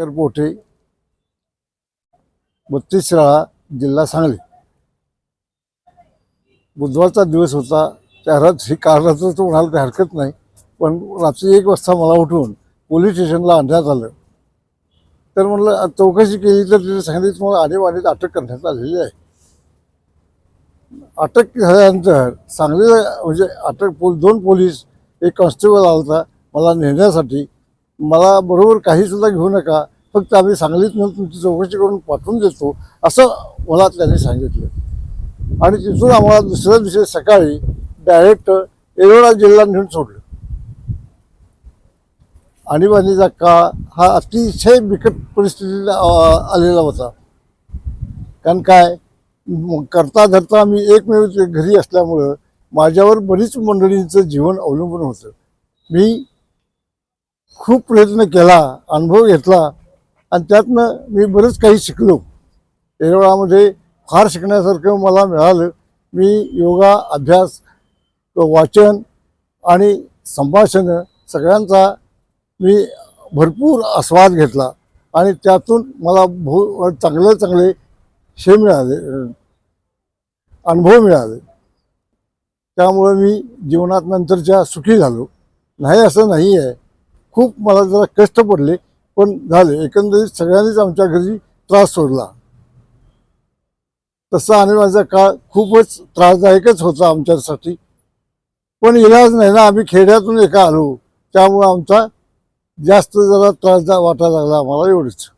करपोटे बत्तीस शाळा जिल्हा सांगली. बुधवारचा दिवस होता. त्या ही काल रात्र तो म्हणाल काही हरकत नाही. पण रात्री एक वाजता मला उठून पोलीस स्टेशनला आणण्यात आलं. तर म्हणलं चौकशी केली तर तिथे सांगितलं मला आणीबाणीत अटक करण्यात आलेली आहे. अटक झाल्यानंतर सांगली म्हणजे अटक पोल दोन पोलीस एक कॉन्स्टेबल आला होता. मला नेण्यासाठी मला बरोबर काही सुद्धा घेऊ नका. फक्त आम्ही सांगलीत म्हणून तुमची चौकशी करून पाठवून देतो असं मला त्यांनी सांगितलं. आणि तिथून आम्हाला दुसऱ्या दिवशी सकाळी डायरेक्ट एरोडा जिल्हा नेऊन सोडलं. आणीबाणीचा काळ हा अतिशय बिकट परिस्थितीला आलेला होता. कारण काय? करता धरता मी एकमेव घरी असल्यामुळं माझ्यावर बरीच मंडळींचं जीवन अवलंबून होतं. मी खूप प्रयत्न केला अनुभव घेतला आणि त्यातनं मी बरंच काही शिकलो. एरोळामध्ये फार शिकण्यासारखं मला मिळालं. मी योगा अभ्यास वाचन आणि संभाषणं सगळ्यांचा मी भरपूर आस्वाद घेतला आणि त्यातून मला भू चांगले चांगले हे मिळाले अनुभव मिळाले. त्यामुळे मी जीवनात नंतरच्या सुखी झालो. नाही असं नाही आहे खूप मला जरा कष्ट पडले पण झाले. एकंदरीत सगळ्यांनीच आमच्या घरी त्रास सोडला. तसा आणि माझा काळ खूपच त्रासदायकच होता आमच्यासाठी. पण इलाज नाही ना आम्ही खेड्यातून एका आलो. त्यामुळं आमचा जास्त जरा त्रासदा वाटायला लागला आम्हाला एवढंच.